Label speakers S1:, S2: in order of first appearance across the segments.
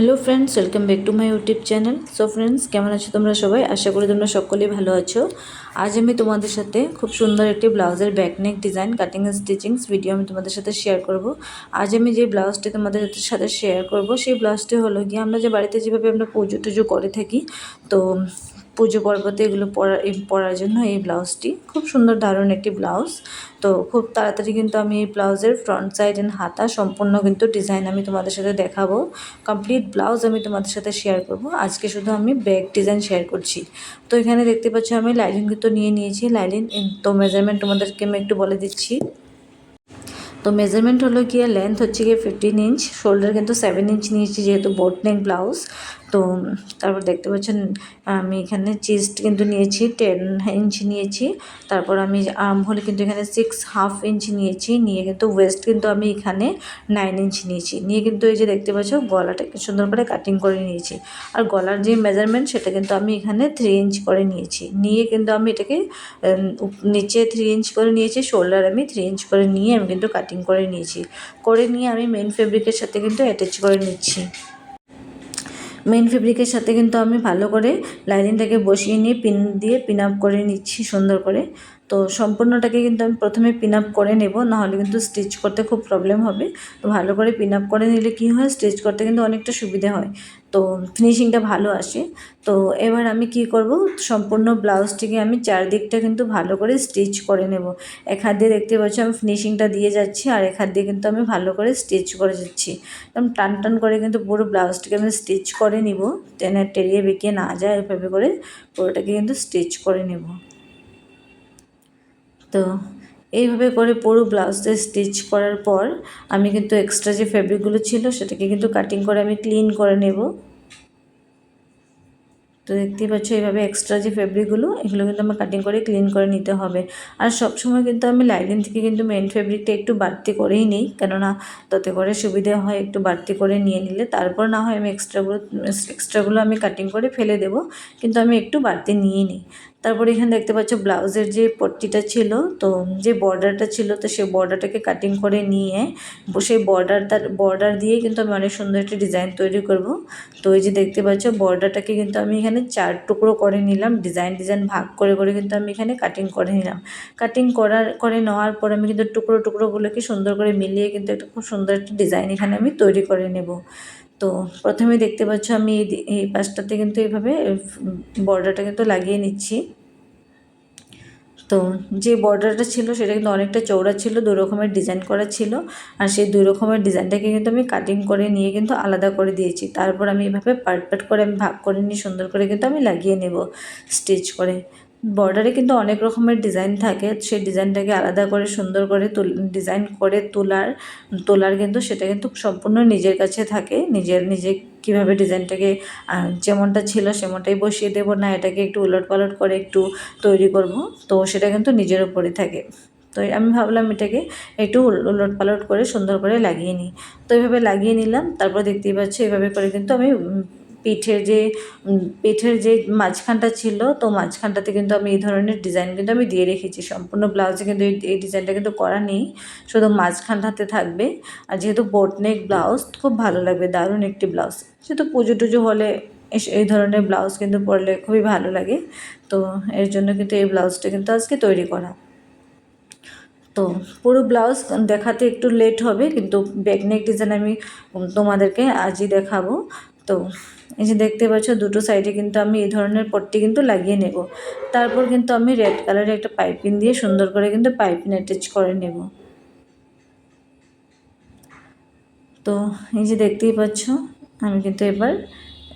S1: Hello friends welcome back to my YouTube channel so friends কেমন আছো তোমরা সবাই? আশা করি তোমরা সকলেই ভালো আছো। আজ আমি তোমাদের সাথে খুব সুন্দর একটি ব্লাউজের back neck design cutting and stitchings video আমি তোমাদের সাথে শেয়ার করব। আজ আমি যে ব্লাউজটি তোমাদের সাথে শেয়ার করব, সেই ব্লাউজটি হলো গিয়ে আমরা যে বাড়িতে যেভাবে আমরা পুজো টুজো করে থাকি, তো পুজো পর্বতে এগুলো পরা পরার জন্য এই ব্লাউজটি। খুব সুন্দর দারুণ একটি ব্লাউজ। তো খুব তাড়াতাড়ি কিন্তু আমি এই ব্লাউজের ফ্রন্ট সাইড অ্যান্ড হাতা সম্পূর্ণ কিন্তু ডিজাইন আমি তোমাদের সাথে দেখাবো। কমপ্লিট ব্লাউজ আমি তোমাদের সাথে শেয়ার করব। আজকে শুধু আমি ব্যাক ডিজাইন শেয়ার করছি। তো এখানে দেখতে পাচ্ছ আমি লাইলিন কিন্তু নিয়ে নিয়েছি। লাইলিন তো মেজারমেন্ট তোমাদেরকে আমি একটু বলে দিচ্ছি। তো মেজারমেন্ট হলো গিয়ে লেন্থ হচ্ছে গিয়ে ফিফটিন ইঞ্চ শোল্ডার কিন্তু সেভেন ইঞ্চ নিয়েছি যেহেতু বোট নেক ব্লাউজ। তো তারপর দেখতে পাচ্ছেন, আমি এখানে চেস্ট কিন্তু নিয়েছি টেন ইঞ্চ নিয়েছি। তারপর আমি আর্ম হলে কিন্তু এখানে সিক্স হাফ ইঞ্চ নিয়েছি, নিয়ে কিন্তু ওয়েস্ট কিন্তু আমি এখানে নাইন ইঞ্চ নিয়েছি। নিয়ে কিন্তু এই যে দেখতে পাচ্ছ গলাটাকে সুন্দর করে কাটিং করে নিয়েছি। আর গলার যে মেজারমেন্ট সেটা কিন্তু আমি এখানে থ্রি ইঞ্চ করে নিয়েছি। নিয়ে কিন্তু আমি এটাকে নিচে থ্রি ইঞ্চ করে নিয়েছি শোল্ডার আমি থ্রি ইঞ্চ করে নিয়ে আমি কিন্তু কাটিং করে নিয়েছি। করে নিয়ে আমি মেন ফেব্রিকের সাথে কিন্তু অ্যাটাচ করে নিচ্ছি। মেন ফেব্রিকের সাথে কিন্তু আমি ভালো করে লাইনিংটাকে বসিয়ে নিয়ে পিন দিয়ে পিন আপ করে নিচ্ছি সুন্দর করে। তো সম্পূর্ণটাকে কিন্তু আমি প্রথমে পিন আপ করে নেব, নাহলে কিন্তু স্টিচ করতে খুব প্রবলেম হবে। তো ভালো করে পিন আপ করে নিলে কী হয় স্টিচ করতে কিন্তু অনেকটা সুবিধে হয়। তো ফিনিশিংটা ভালো আসে। তো এবার আমি কি করব, সম্পূর্ণ ব্লাউজটিকে আমি চারদিকটা কিন্তু ভালো করে স্টিচ করে নেব। এক হাত দিয়ে দেখতে পাচ্ছি আমি ফিনিশিংটা দিয়ে যাচ্ছি, আর এক হাত দিয়ে কিন্তু আমি ভালো করে স্টিচ করে যাচ্ছি। একদম টান টান করে কিন্তু পুরো ব্লাউজটিকে আমি স্টিচ করে নিব টেনে টেরিয়ে বেঁকিয়ে না যায়, এভাবে করে পুরোটাকে কিন্তু স্টিচ করে নেব। তো এইভাবে করে পুরো ব্লাউজটা স্টিচ করার পর আমি কিন্তু এক্সট্রা যে ফেব্রিকগুলো ছিল সেটাকে কিন্তু কাটিং করে আমি ক্লিন করে নেব। তো দেখতেই পাচ্ছ এইভাবে এক্সট্রা যে ফেব্রিকগুলো এগুলো কিন্তু আমার কাটিং করে ক্লিন করে নিতে হবে। আর সবসময় কিন্তু আমি লাইলিন থেকে কিন্তু মেন ফেব্রিকটা একটু বাড়তি করেই নিই, কেননা তাতে করে সুবিধা হয় একটু বাড়তি করে নিয়ে নিলে। তারপর না হয় আমি এক্সট্রাগুলো এক্সট্রাগুলো আমি কাটিং করে ফেলে দেব, কিন্তু আমি একটু বাড়তি নিয়ে নিই। তারপরে এখানে দেখতে পাচ্ছ ব্লাউজের যে পট্টিটা ছিল, তো যে বর্ডারটা ছিল, তো সেই বর্ডারটাকে কাটিং করে নিয়ে সেই বর্ডারটা বর্ডার দিয়ে কিন্তু আমি অনেক সুন্দর একটা ডিজাইন তৈরি করব। তো এই যে দেখতে পাচ্ছ বর্ডারটাকে কিন্তু আমি এখানে চার টুকরো করে নিলাম ডিজাইন ডিজাইন ভাগ করে করে কিন্তু আমি এখানে কাটিং করে নিলাম। কাটিং করার, করে নেওয়ার পর আমি কিন্তু টুকরো, টুকরোগুলোকে সুন্দর করে মিলিয়ে কিন্তু একটা খুব সুন্দর একটা ডিজাইন এখানে আমি তৈরি করে নেব। তো প্রথমে দেখতে পাচ্ছ আমি এই পাশটাতে কিন্তু এইভাবে বর্ডারটা কিন্তু লাগিয়ে নিচ্ছি। তো যে বর্ডারটা ছিল সেটা কিন্তু অনেকটা চৌড়া ছিল, দু রকমের ডিজাইন করা ছিল। আর সেই দুই রকমের ডিজাইনটাকে কিন্তু আমি কাটিং করে নিয়ে কিন্তু আলাদা করে দিয়েছি। তারপর আমি এভাবে পার্ট পার্ট করে আমি ভাগ করে নিয়ে সুন্দর করে কিন্তু আমি লাগিয়ে নেব স্টিচ করে। বর্ডারে কিন্তু অনেক রকমের ডিজাইন থাকে। সেই ডিজাইনটাকে আলাদা করে, সুন্দর করে ডিজাইন করে তোলার তোলার কিন্তু সেটা কিন্তু সম্পূর্ণ নিজের কাছে থাকে। নিজের, নিজে কীভাবে ডিজাইনটাকে যেমনটা ছিল সেমনটাই বসিয়ে দেবো না, এটাকে একটু উলট পালট করে একটু তৈরি করব। তো সেটা কিন্তু নিজের ওপরে থাকে। তো আমি ভাবলাম এটাকে একটু উলট পালট করে সুন্দর করে লাগিয়ে নিই। তো এইভাবে লাগিয়ে নিলাম, তারপর দেখতেই পাচ্ছি এভাবে করে কিন্তু আমি পিঠের যে পিঠের যে মাঝখানটা ছিল, তো মাঝখানটাতে কিন্তু আমি এই ধরনের ডিজাইন কিন্তু আমি দিয়ে রেখেছি। সম্পূর্ণ ব্লাউজে কিন্তু এই ডিজাইনটা কিন্তু করা নেই, শুধু মাঝখানটাতে থাকবে। আর যেহেতু বোটনেক ব্লাউজ খুব ভালো লাগবে, দারুণ একটি ব্লাউজ যেহেতু পুজো টুজো হলে এই ধরনের ব্লাউজ কিন্তু পরলে খুবই ভালো লাগে। তো এর জন্য কিন্তু এই ব্লাউজটা কিন্তু আজকে তৈরি করা। তো পুরো ব্লাউজ দেখাতে একটু লেট হবে, কিন্তু ব্যাকনেক ডিজাইন আমি তোমাদেরকে আজই দেখাবো। তো এই যে দেখতে পাচ্ছ দুটো সাইডে কিন্তু আমি এই ধরনের পট্টি কিন্তু লাগিয়ে নেব। তারপর কিন্তু আমি রেড কালারের একটা পাইপিং দিয়ে সুন্দর করে কিন্তু পাইপিং অ্যাটাচ করে নেব। তো এই যে দেখতেই পাচ্ছ, আমি কিন্তু এবার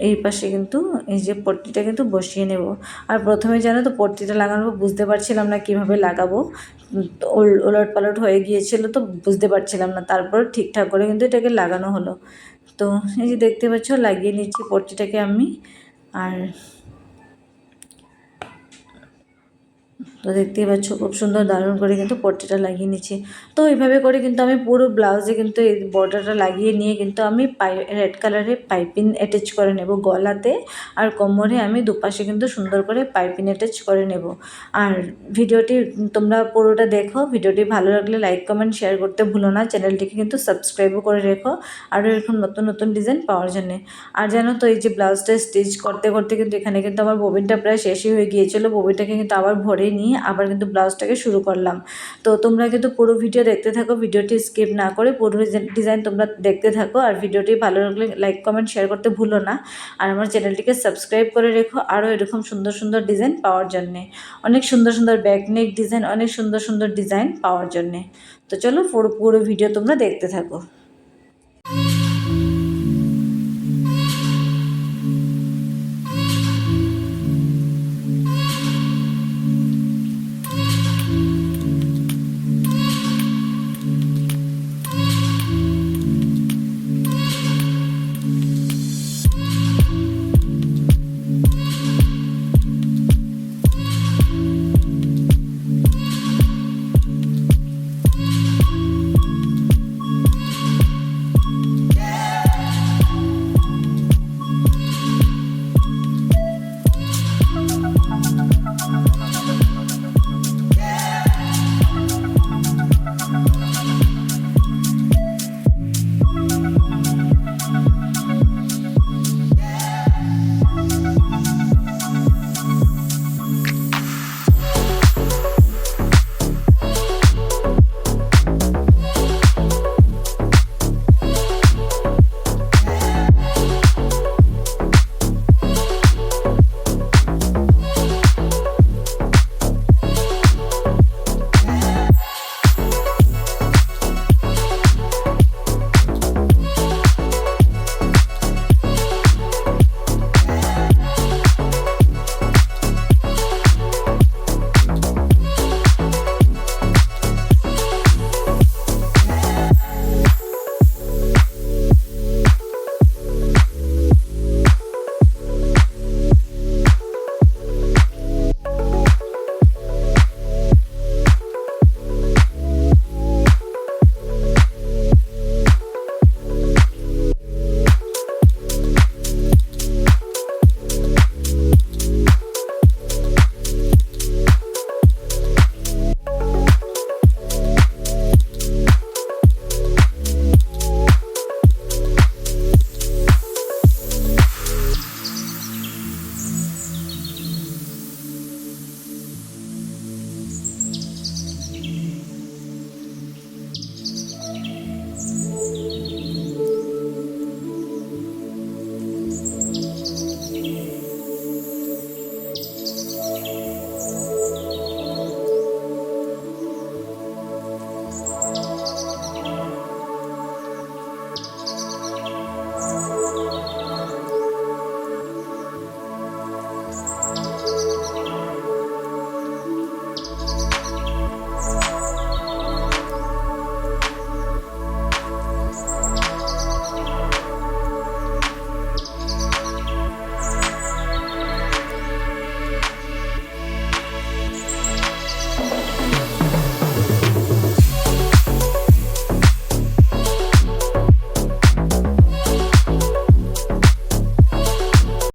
S1: এই পাশে কিন্তু এই যে পট্টিটা কিন্তু বসিয়ে নেব। আর প্রথমে জানো তো পট্টিটা লাগানো বুঝতে পারছিলাম না কীভাবে লাগাবো। ওলট পালট হয়ে গিয়েছিল তো বুঝতে পারছিলাম না। তারপর ঠিকঠাক করে কিন্তু এটাকে লাগানো হলো। তো এই যে দেখতে পাচ্ছ লাগিয়ে নিচ্ছি পট্টিটাকে আমি। আর তো দেখতেই পাচ্ছ, খুব সুন্দর দারুণ করে কিন্তু পট্টিটা লাগিয়ে নিচ্ছি। তো এইভাবে করে কিন্তু আমি পুরো ব্লাউজে কিন্তু এই বর্ডারটা লাগিয়ে নিয়ে কিন্তু আমি পাই রেড কালারের পাইপিং অ্যাটাচ করে নেব গলাতে আর কোমরে আমি দুপাশে কিন্তু সুন্দর করে পাইপিং অ্যাটাচ করে নেব। আর ভিডিওটি তোমরা পুরোটা দেখো, ভিডিওটি ভালো লাগলে লাইক কমেন্ট শেয়ার করতে ভুলো না, চ্যানেলটিকে কিন্তু সাবস্ক্রাইবও করে রেখো, আরও এরকম নতুন নতুন ডিজাইন পাওয়ার জন্যে। আর জানো তো, এই যে ব্লাউজটা স্টিচ করতে করতে কিন্তু এখানে কিন্তু আমার ববিনটা প্রায় শেষই হয়ে গিয়েছিল ববিনটাকে কিন্তু আবার ভরে নিয়ে আবার কিন্তু ব্লাউজটাকে শুরু করলাম। তো তোমরা কিন্তু পুরো ভিডিও দেখতে থাকো, ভিডিওটি স্কিপ না করে পুরো ডিজাইন তোমরা দেখতে থাকো। আর ভিডিওটি ভালো লাগলে লাইক কমেন্ট শেয়ার করতে ভুলো না। আর আমার চ্যানেলটিকে সাবস্ক্রাইব করে রেখো আরও এরকম সুন্দর সুন্দর ডিজাইন পাওয়ার জন্যে। অনেক সুন্দর সুন্দর ব্যাক নেক ডিজাইন অনেক সুন্দর সুন্দর ডিজাইন পাওয়ার জন্যে। তো চলো পুরো পুরো ভিডিও তোমরা দেখতে থাকো।